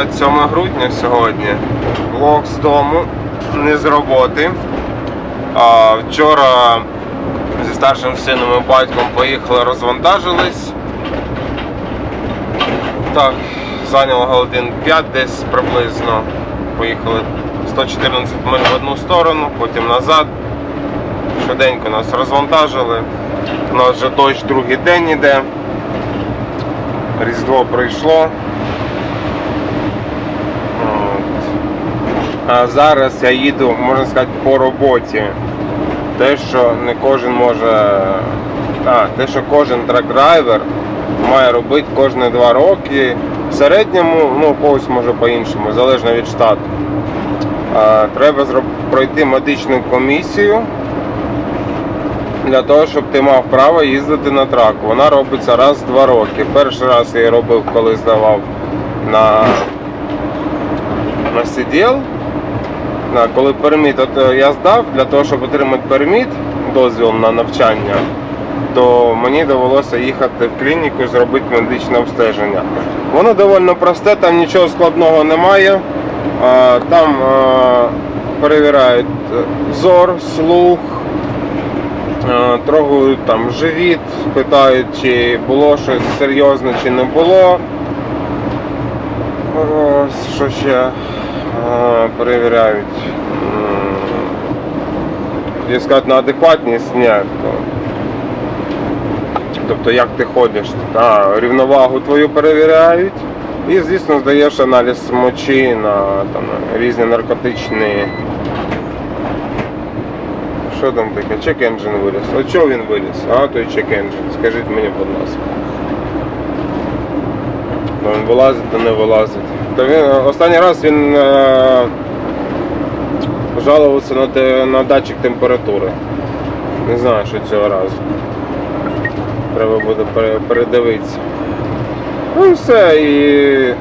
27 грудня сьогодні. Влог з дому, не з роботи. А, вчора зі старшим сином і батьком поїхали, розвантажились. Так, зайняло годин 5 десь приблизно. Поїхали 114 миль в одну сторону, потім назад. Швиденько нас розвантажили. У нас вже дощ другий день іде. Різдво прийшло. А зараз я їду, можна сказати, по роботі. Те, що не кожен може. А, те, що кожен трак-драйвер має робити кожні два роки. В середньому, ну, когось може по-іншому, залежно від штату. А, треба пройти медичну комісію для того, щоб ти мав право їздити на траку. Вона робиться раз в два роки. Перший раз я її робив, коли здавав на, на сиділ. Коли перміт от, е, я здав, для того, щоб отримати перміт, дозвіл на навчання, то мені довелося їхати в клініку і зробити медичне обстеження. Воно доволі просте, там нічого складного немає. Там перевіряють е, зор, слух, Е, трогають там живіт, питають, чи було щось серйозне, чи не було. Що ще Е, перевіряють. М, сказати на адекватність, ні. Тобто як ти ходиш, а, рівновагу твою перевіряють. І, звісно, здаєш аналіз мочі на там, різні наркотичні що там таке? Чек енджин виліз. От чого він виліз? А, той чек енджин. Скажіть мені, будь ласка. Він вилазить, то не вилазить. То він, останній раз він е, жалувався на, те, на датчик температури. Не знаю, що цього разу. Треба буде передивитися. Ну і все. І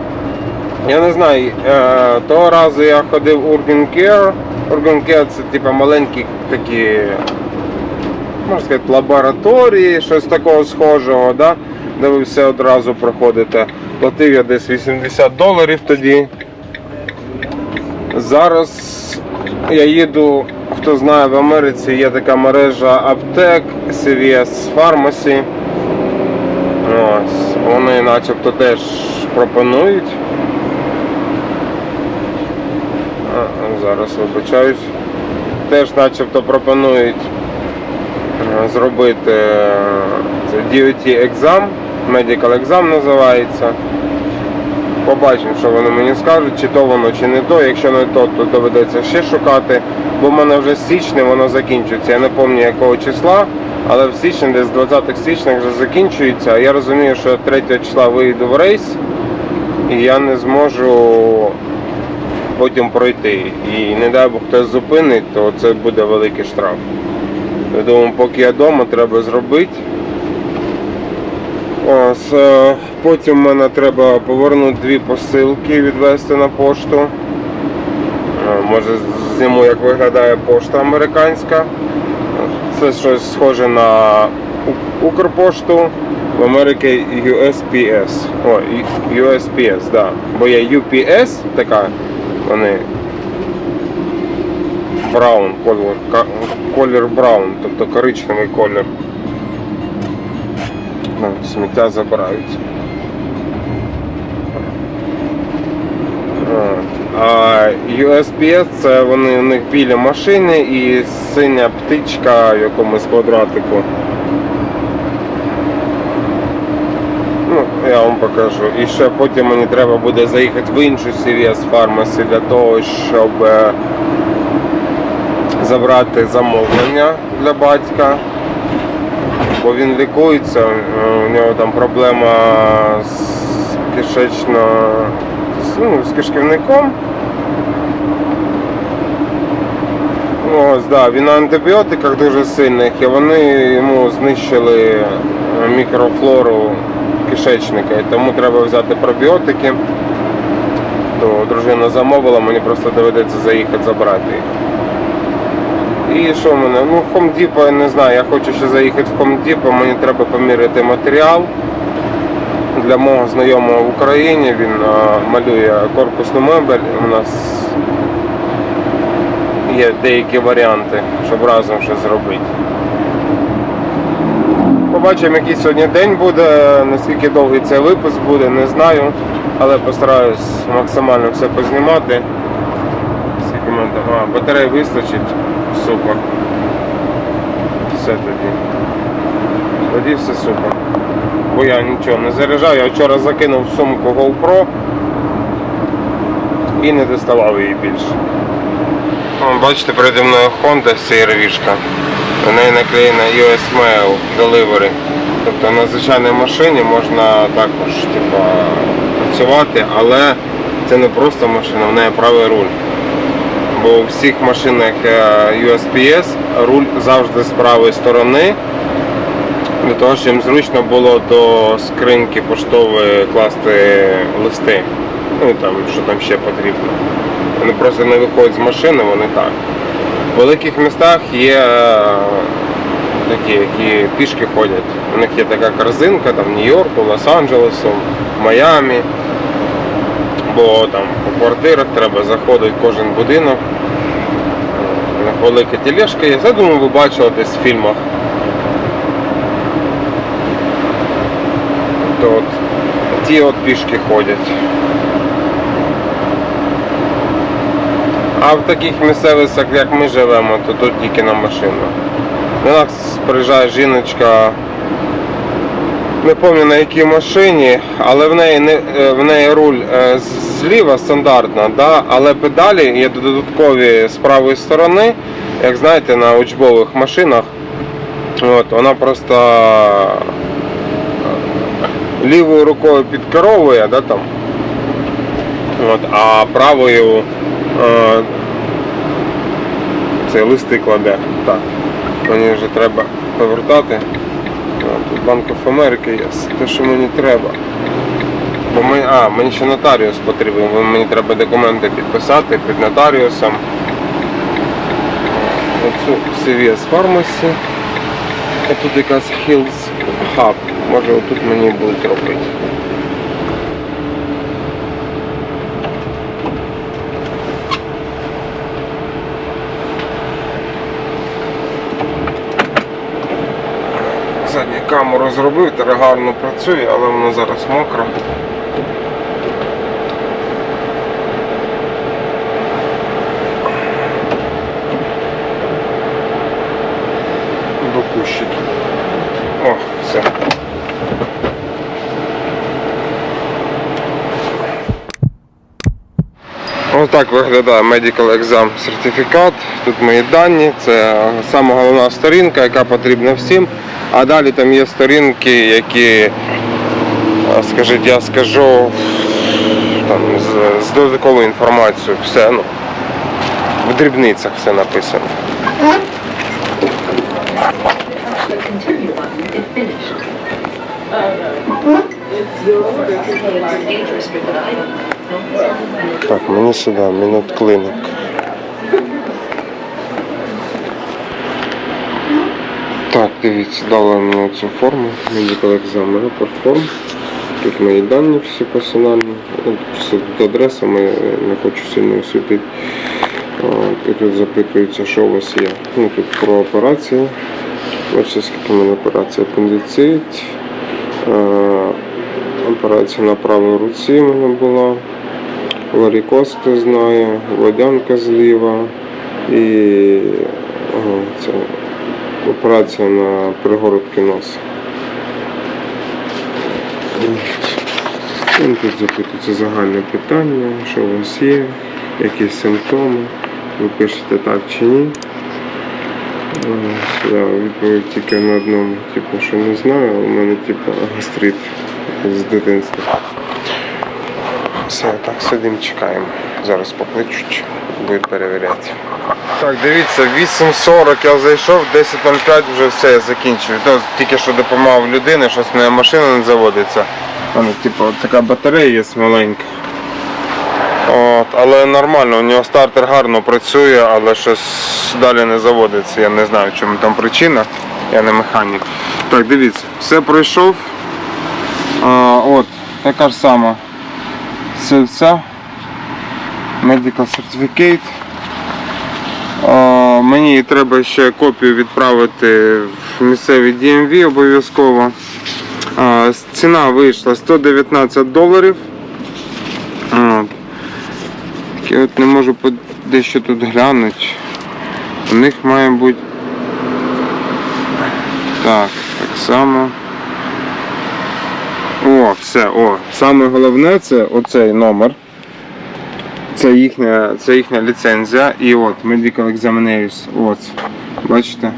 я не знаю, е, того разу я ходив в Urban Care. Urban Care це типу маленькі такі, можна сказати, лабораторії, щось такого схожого, да? Де ви все одразу проходите. Платив я десь 80 доларів тоді. Зараз я їду, хто знає, в Америці є така мережа аптек, CVS Pharmacy. Ось, вони начебто теж пропонують. Зараз вибачаюсь. Теж начебто пропонують е, зробити е, DOT екзам, Medical екзам називається. Побачимо, що вони мені скажуть, чи то воно, чи не то. Якщо не то, то доведеться ще шукати. Бо в мене вже з січня воно закінчується. Я не пам'ятаю якого числа, але в січні, десь 20 січня вже закінчується. Я розумію, що 3 числа вийду в рейс і я не зможу потім пройти. І не дай Бог хтось зупинить, то це буде великий штраф. Я думаю, поки я вдома, треба зробити. Ось, е, потім мене треба повернути дві посилки, відвести на пошту. Е, Може зніму, як виглядає пошта американська. Це щось схоже на Укрпошту. В Америці USPS. О, USPS, да. Бо є UPS така, вони браун, колір, колір браун, тобто коричневий колір. Сміття забирають. USPS це вони у них білі машини і синя птичка в якомусь квадратику. Ну, я вам покажу. І ще потім мені треба буде заїхати в іншу CVS Pharmacy для того, щоб е, забрати замовлення для батька. Бо він лікується, е, у нього там проблема з кишечно ну, з кишківником. Ось, да, він на антибіотиках дуже сильних і вони йому знищили е, мікрофлору кишечника. І тому треба взяти пробіотики. То дружина замовила, мені просто доведеться заїхати забрати їх. І що в мене? Ну, Depot, я не знаю, я хочу ще заїхати в Depot, мені треба поміряти матеріал для мого знайомого в Україні. Він малює корпусну мебель. У нас є деякі варіанти, щоб разом щось зробити. Побачимо, який сьогодні день буде, наскільки довгий цей випуск буде, не знаю. Але постараюсь максимально все познімати. Батарей вистачить. Супер. Все тоді. Тоді все супер. Бо я нічого не заряджав, я вчора закинув в сумку GoPro і не доставав її більше. О, бачите, переді мною Honda CR-вішка. На неї наклеєна US Mail Delivery. Тобто на звичайній машині можна також типа, працювати, але це не просто машина, в неї правий руль. Бо у всіх машинах е, USPS руль завжди з правої сторони, для того, щоб їм зручно було до скриньки поштової класти листи. Ну і там, що там ще потрібно. Вони просто не виходять з машини, вони так. В великих містах є е, такі, які пішки ходять. У них є така корзинка там Нью-Йорку, Лос-Анджелесу, Майамі. Бо там по квартирах треба заходити кожен будинок. У велика тележка є. Я думаю, ви бачили десь в фільмах. То от ті от пішки ходять. А в таких місцевостях, як ми живемо, то тут тільки на машину. До нас приїжджає жіночка, не пам'ятаю на якій машині, але в неї не е, в неї руль е, зліва стандартна, да? але педалі є додаткові з правої сторони, як знаєте, на учбових машинах. От, вона просто е, лівою рукою підкеровує, да, там, от, а правою е, це листи кладе. Так. Мені вже треба повертати. Тут Банк Америки є. Те, що мені треба. Бо ми, а, мені ще нотаріус потрібен, бо мені треба документи підписати під нотаріусом. Оцю CVS Pharmacy. А тут якась Hills Hub. Може отут мені будуть робити. Задню камеру зробив, тепер гарно працює, але воно зараз мокро. До. О, все. Ось так виглядає Medical Exam сертифікат. Тут мої дані, це сама головна сторінка, яка потрібна всім. А далі там є сторінки, які, скажіть, я скажу там, з, з додатковою інформацією. Все, ну, в дрібницях все написано. Так, мені сюди, мінут клинок. Дивіться, дали мені цю форму, Exam Report Form. Тут мої дані всі персональні. Ну, тут адреса, ми не хочу сильно освітити. І тут запитується, що у вас є. Ну, тут про операції. Бачите, скільки в мене операцій. Апендицит. Е, Операція на правій руці в мене була. Варікоз, хто знає, водянка зліва і це операція на пригородки носа. Тут запитується загальне питання, що у вас є, якісь симптоми, ви пишете так чи ні. Я відповідь тільки на одному, типу, що не знаю, у мене типу гастрит з дитинства. Все, так сидимо, чекаємо. Зараз покличуть, будуть перевіряти. Так, дивіться, 8.40 я зайшов, 10.05 вже все, я закінчив. То, тільки що допомагав людини, щось моя машина не заводиться. У типу, така батарея є маленька. От, але нормально, у нього стартер гарно працює, але щось далі не заводиться. Я не знаю, в чому там причина. Я не механік. Так, дивіться, все пройшов. А, от, така ж сама сивця. Medical Certificate. Мені треба ще копію відправити в місцевий DMV обов'язково. Ціна вийшла 119 доларів. От. Я от не можу дещо тут глянути. У них має бути. Так, так само. Все, о. Саме головне це оцей номер. Це їхня, це їхня ліцензія. І от Medical Examiners. От. Бачите?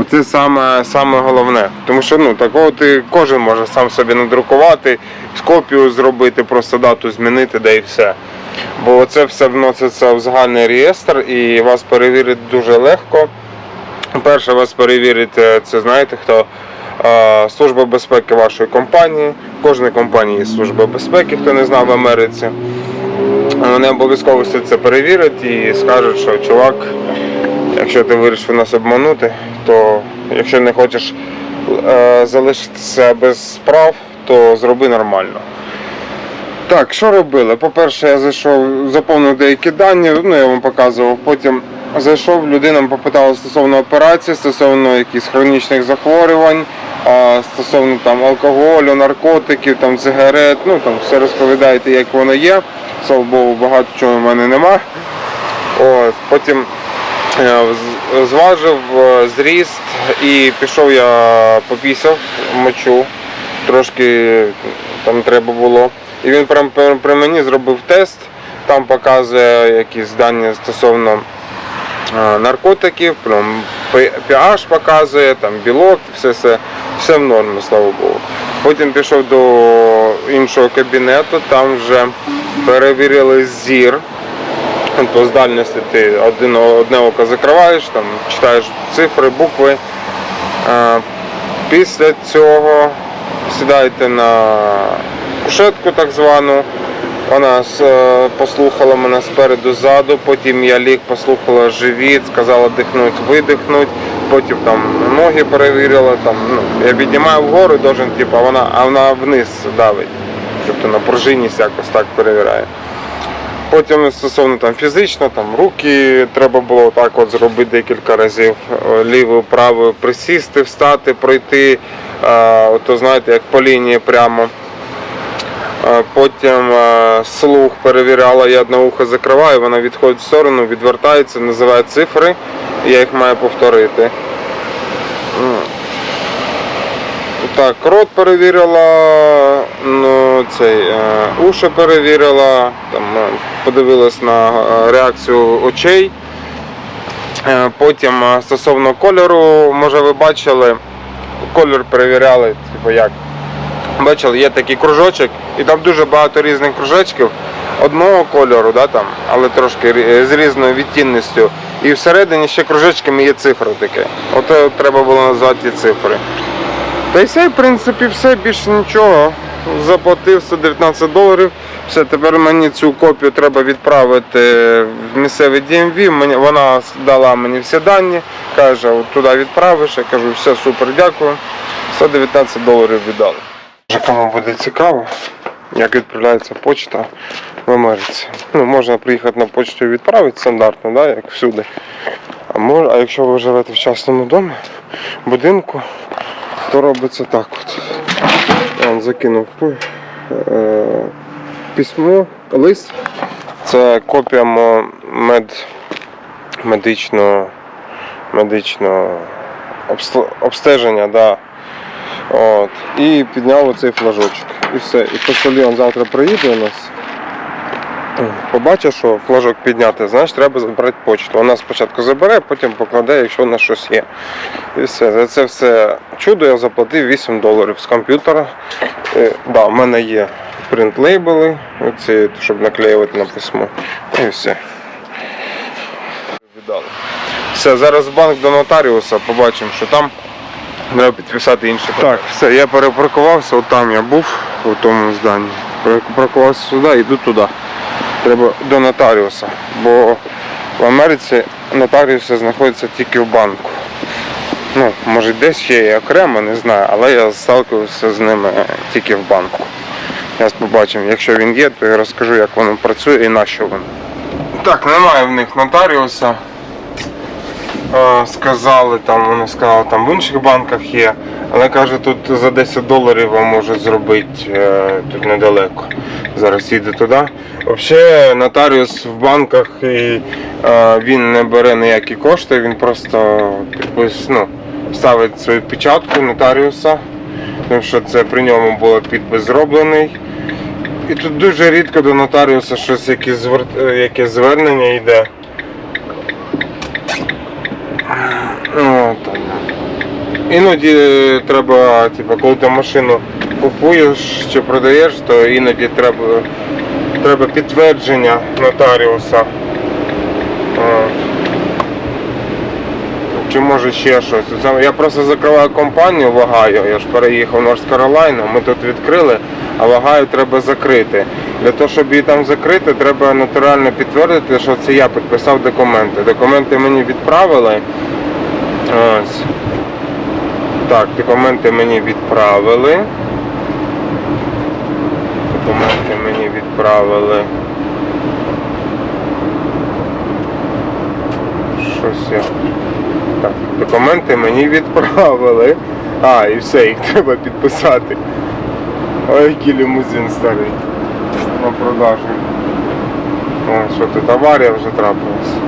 Оце саме, саме головне. Тому що ну, такого ти кожен може сам собі надрукувати, копію зробити, просто дату змінити, да і все. Бо це все вноситься в загальний реєстр і вас перевірити дуже легко. Перше вас перевірить, е, це знаєте хто? Е, Служба безпеки вашої компанії. В кожній компанії є служба безпеки, хто не знав в Америці. Вони обов'язково все це перевірять і скажуть, що чувак, якщо ти вирішив нас обманути, то якщо не хочеш е, залишитися без справ, то зроби нормально. Так, що робили? По-перше, я зайшов, заповнив деякі дані, ну я вам показував. Потім зайшов, людина попитала стосовно операції, стосовно якихось хронічних захворювань, а, стосовно там алкоголю, наркотиків, там сигарет, ну там все розповідаєте, як воно є. Слава Богу, багато чого в мене нема. От, потім е, зважив е, зріст і пішов я попісяв мочу. Трошки там треба було. І він прям при- мені зробив тест, там показує якісь дані стосовно е, наркотиків, прям pH показує, там білок, все, все, все в нормі, слава Богу. Потім пішов до іншого кабінету, там вже перевірили зір. По з дальності ти один, одне око закриваєш, там читаєш цифри, букви. Після цього сідаєте на кушетку так звану. Вона е, послухала мене спереду ззаду, потім я ліг, послухала живіт, сказала дихнуть, видихнуть, потім там ноги перевірила, там, ну, я піднімаю вгору, должен, типу, а вона, а вона вниз давить. Тобто на пружинність якось так перевіряє. Потім стосовно там фізично, там руки треба було так от зробити декілька разів. е, Лівою, правою присісти, встати, пройти. е, Ото знаєте, як по лінії прямо. Е, Потім е, слух перевіряла, я одне ухо закриваю, вона відходить в сторону, відвертається, називає цифри, я їх маю повторити. Так, рот перевірила, ну, цей, е, уші перевірила, там, подивилась на реакцію очей. Потім стосовно кольору, може ви бачили, кольор перевіряли, типу як. Бачили, є такий кружочок, і там дуже багато різних кружочків одного кольору, да, там, але трошки з різною відтінністю. І всередині ще кружочками є цифри таке. Ото треба було назвати ті цифри. Та й все, в принципі, все, більше нічого. Заплатив 119 доларів. Все, тепер мені цю копію треба відправити в місцевий DMV. Вона дала мені всі дані, каже, от туди відправиш. Я кажу, все супер, дякую. 119 доларів віддали. Кому буде цікаво, як відправляється почта в Америці. Ну, можна приїхати на почту і відправити стандартно, да, як всюди. А, мож, а якщо ви живете в частному домі, будинку, то робиться так от. Я вам закинув е, письмо, лист. Це копія мед, медичного, медичного обстеження. Да. От. І підняв оцей флажочок. І все. І почтальйон завтра приїде у нас. Побачить, що флажок підняти, значить треба забрати почту. Вона спочатку забере, потім покладе, якщо у щось є. І все. За це все чудо я заплатив 8 доларів з комп'ютера. Е, да, в мене є принт-лейбли, оці, щоб наклеювати на письмо. І все. Все, зараз банк до нотаріуса, побачимо, що там. Треба підписати інші. Так, все, я перепаркувався, от там я був, у тому зданні. Перепаркувався сюди, йду туди. Треба до нотаріуса, бо в Америці нотаріуси знаходяться тільки в банку. Ну, може десь ще і окремо, не знаю, але я сталкивався з ними тільки в банку. Зараз побачимо, якщо він є, то я розкажу, як воно працює і на що воно. Так, немає в них нотаріуса. Е, Сказали там, вони сказали, там в інших банках є, але каже, тут за 10 доларів вам можуть зробити е, тут недалеко. Зараз їду туди. Взагалі нотаріус в банках і, е, він не бере ніякі кошти, він просто підпис, ну, ставить свою печатку нотаріуса, тому що це при ньому був підпис зроблений. І тут дуже рідко до нотаріуса щось якесь звернення йде. От. Іноді е, треба, типу, коли ти машину купуєш чи продаєш, то іноді треба, треба підтвердження нотаріуса. Чи може ще щось. Я просто закриваю компанію в Огайо, я ж переїхав в Норс Каролайну, ми тут відкрили, а Огайо треба закрити. Для того, щоб її там закрити, треба нотаріально підтвердити, що це я підписав документи. Документи мені відправили. Ось. Так, документи мені відправили. Документи мені відправили. Щось я. Так, документи мені відправили. А, і все, їх треба підписати. Ой, який лімузин старий. На продажу. О, що тут аварія вже трапилась.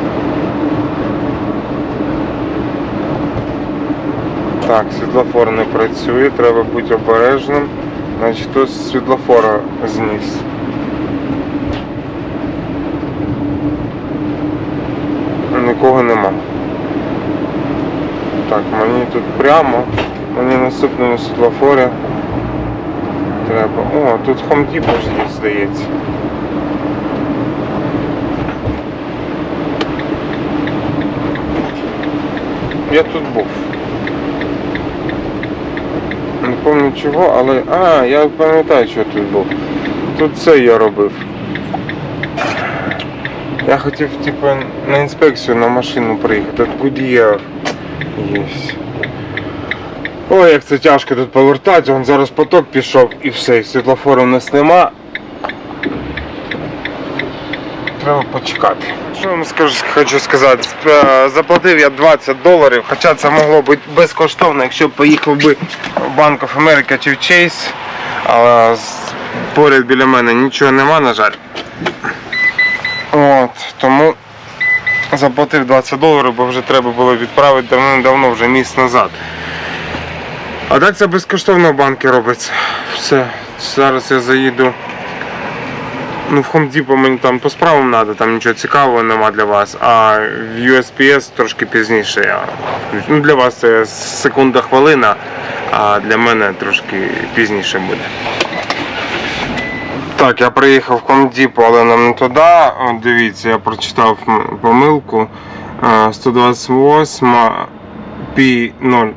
Так, світлофор не працює, треба бути обережним. Значить, з світлофора зніс. Нікого нема. Так, мені тут прямо, мені на наступному світлофорі треба. О, тут є, здається. Я тут був. Пам'ятаю чого, але... А, я пам'ятаю, що тут був. Тут це я робив. Я хотів, типу, на інспекцію на машину приїхати. Тут Goodyear є. Ой, як це тяжко тут повертати, он зараз поток пішов і все, світлофору у нас нема. Треба почекати. Що вам скажу, хочу сказати? Е, Заплатив я 20 доларів, хоча це могло бути безкоштовно, якщо б поїхав би в Bank of America чи в Chase. Але поряд біля мене нічого нема, на жаль. От, тому заплатив 20 доларів, бо вже треба було відправити давно-давно, вже місяць назад. А так це безкоштовно в банки робиться. Все, зараз я заїду. Ну, в Home Depot мені там по справам треба, там нічого цікавого нема для вас. А в USPS трошки пізніше я. Ну, для вас це секунда хвилина, а для мене трошки пізніше буде. Так, я приїхав в Depot, але нам не туди. Дивіться, я прочитав помилку. Е, 128 P0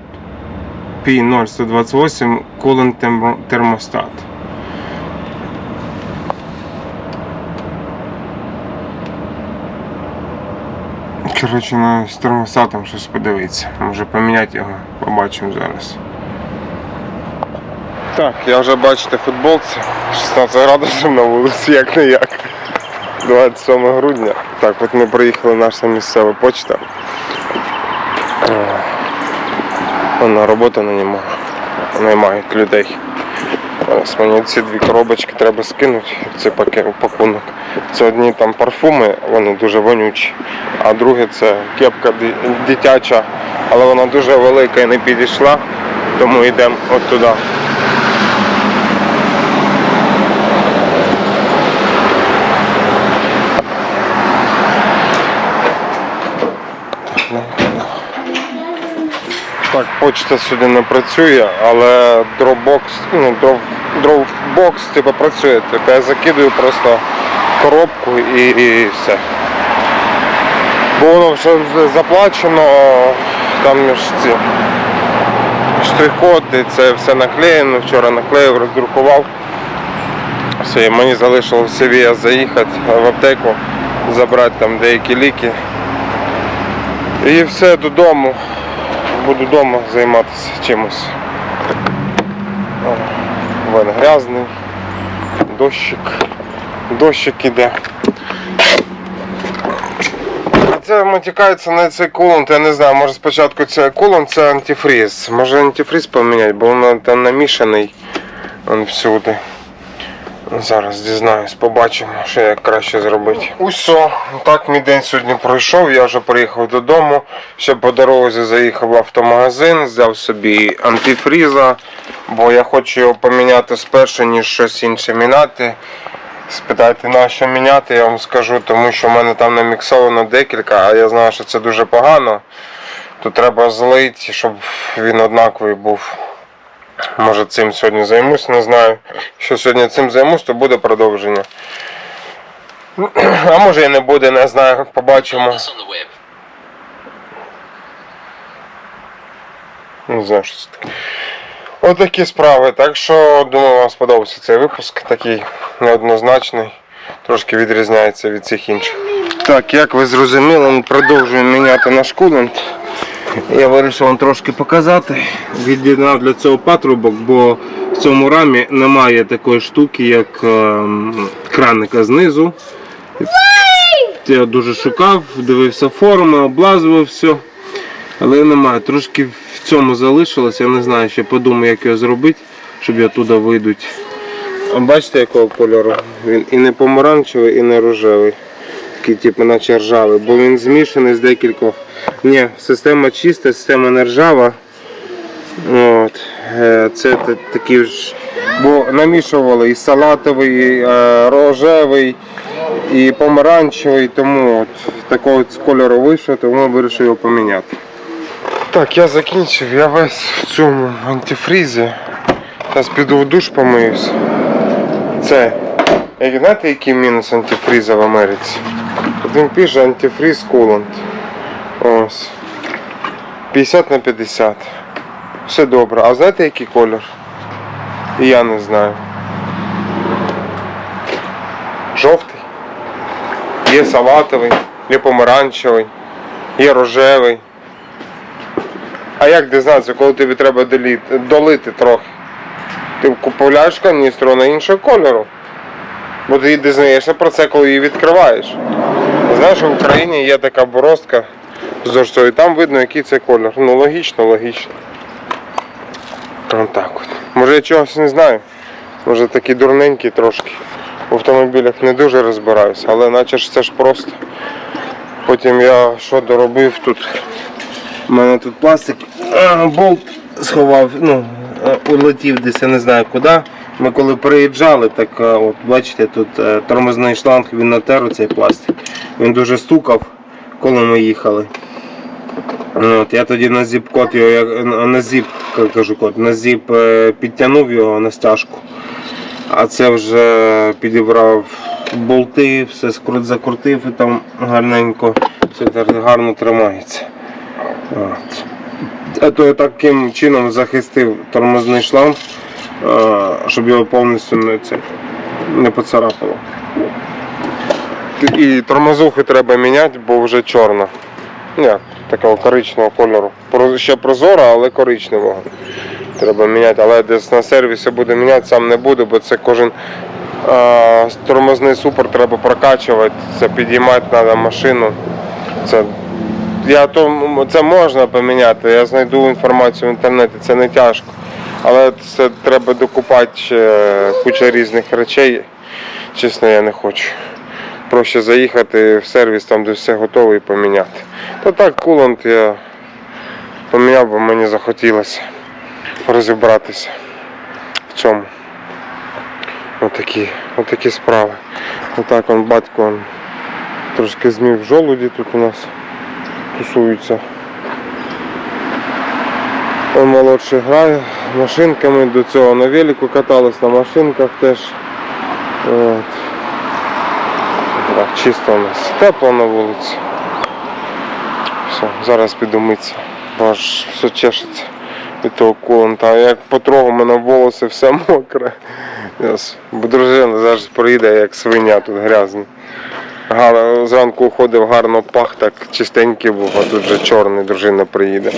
P0128 Coolant термостат. Коротше, на з термостатом щось подивитися. Може поміняти його, побачимо зараз. Так, я вже бачите футболці. 16 градусів на вулиці, як не як. 27 грудня. Так, от ми приїхали наша місцева почта. Е, Вона робота на ньому. Наймають людей. Ось мені ці дві коробочки треба скинути, цей паке- пакунок. Це одні там парфуми, вони дуже вонючі, а друге це кепка дитяча, але вона дуже велика і не підійшла, тому йдемо от туди. Так, почта сюди не працює, але Dropbox, ну, Dropbox типу, працює. Типу, я закидую просто коробку і, і все. Бо воно вже заплачено, там ж ці штрих-код, це все наклеєно, вчора наклеїв, роздрукував. Все, і мені залишилося Севія заїхати в аптеку, забрати там деякі ліки. І все додому. Буду вдома займатися чимось. О, Вен грязний, дощик, дощик іде. Це матікається на цей кулонт, я не знаю, може спочатку це кулонт, це антифріз. Може антифріз поміняти, бо воно там намішаний он всюди. Зараз дізнаюсь, побачимо, що як краще зробити. Усьо, так мій день сьогодні пройшов. Я вже приїхав додому. Ще по дорозі заїхав в автомагазин, взяв собі антифріза, бо я хочу його поміняти спершу, ніж щось інше міняти. Спитайте, на що міняти, я вам скажу, тому що в мене там наміксовано декілька, а я знаю, що це дуже погано. То треба злити, щоб він однаковий був. Може цим сьогодні займусь, не знаю. Якщо сьогодні цим займусь, то буде продовження. А може і не буде, не знаю, побачимо. Не знаю, що це таке. Отакі справи. Так що думаю, вам сподобався цей випуск. Такий неоднозначний. Трошки відрізняється від всіх інших. Так, як ви зрозуміли, ми продовжуємо міняти наш кулент. Я вирішив вам трошки показати. Від'єднав для цього патрубок, бо в цьому рамі немає такої штуки, як ем, краника знизу. Я дуже шукав, дивився форуми, облазував все. Але немає. Трошки в цьому залишилось, я не знаю, ще подумаю, як його зробити, щоб я туди вийдуть. А бачите, якого кольору? Він і не помаранчевий, і не рожевий. Такий, типу, наче ржавий, бо він змішаний з декількох. Ні, система чиста, система не ржава. От. е, Це такі ж. Бо намішували і салатовий, і е, рожевий, і помаранчевий, тому от такого кольору вийшов, тому вирішив його поміняти. Так, я закінчив, я весь в цьому антифрізі. Зараз піду в душ помиюсь. Це. Як знаєте, який мінус антифріза в Америці? Він пише антифріз кулант. Ось. 50 на 50. Все добре. А знаєте який колір? Я не знаю. Жовтий. Є салатовий, є помаранчевий, є рожевий. А як дізнатися, коли тобі треба доліти, долити трохи? Ти купуєш каністру на іншого кольору. Бо ти дізнаєшся про це, коли її відкриваєш. Знаєш, в Україні є така боростка з і там видно, який це колір. Ну логічно, логічно. Отак от. Може я чогось не знаю. Може такий дурненький трошки. В автомобілях не дуже розбираюся, але наче ж це ж просто. Потім я що доробив тут. У мене тут пластик, болт сховав, ну, е, улетів десь, я не знаю куди. Ми коли приїжджали, так е, от бачите, тут е, тормозний шланг, він натер цей пластик. Він дуже стукав, коли ми їхали. Ну, От, я тоді на зіп-код його, на зіп, кажу код, на зіп е, підтягнув його на стяжку. А це вже підібрав болти, все закрутив і там гарненько, все гарно тримається. От. А то я таким чином захистив тормозний шланг, е, щоб його повністю не, це, не поцарапало. І тормозухи треба міняти, бо вже чорна. Ні, такого коричневого кольору. Ще прозора, але коричневого. Треба міняти, але десь на сервісі буде міняти, сам не буду, бо це кожен е, тормозний супер треба прокачувати, це підіймати треба машину. Це я то це можна поміняти. Я знайду інформацію в інтернеті, це не тяжко. Але це треба докупати ще куча різних речей. Чесно, я не хочу. Проще заїхати в сервіс, там де все готове і поміняти. То так, кулант я поміняв, бо мені захотілося розібратися в цьому. Отакі, отакі справи. Отак он батько он, трошки змів жолуді тут у нас тусуються. Он молодший грає машинками, до цього на велику катались, на машинках теж. От. Так, чисто у нас. Тепло на вулиці. Все, зараз піду митися, бо аж все чешеться від того куланта. А як потрогав, мене волоси все мокре. Бо дружина зараз приїде, як свиня тут грязна. Зранку уходив, гарно пах, так чистенький був, а тут вже чорний дружина приїде.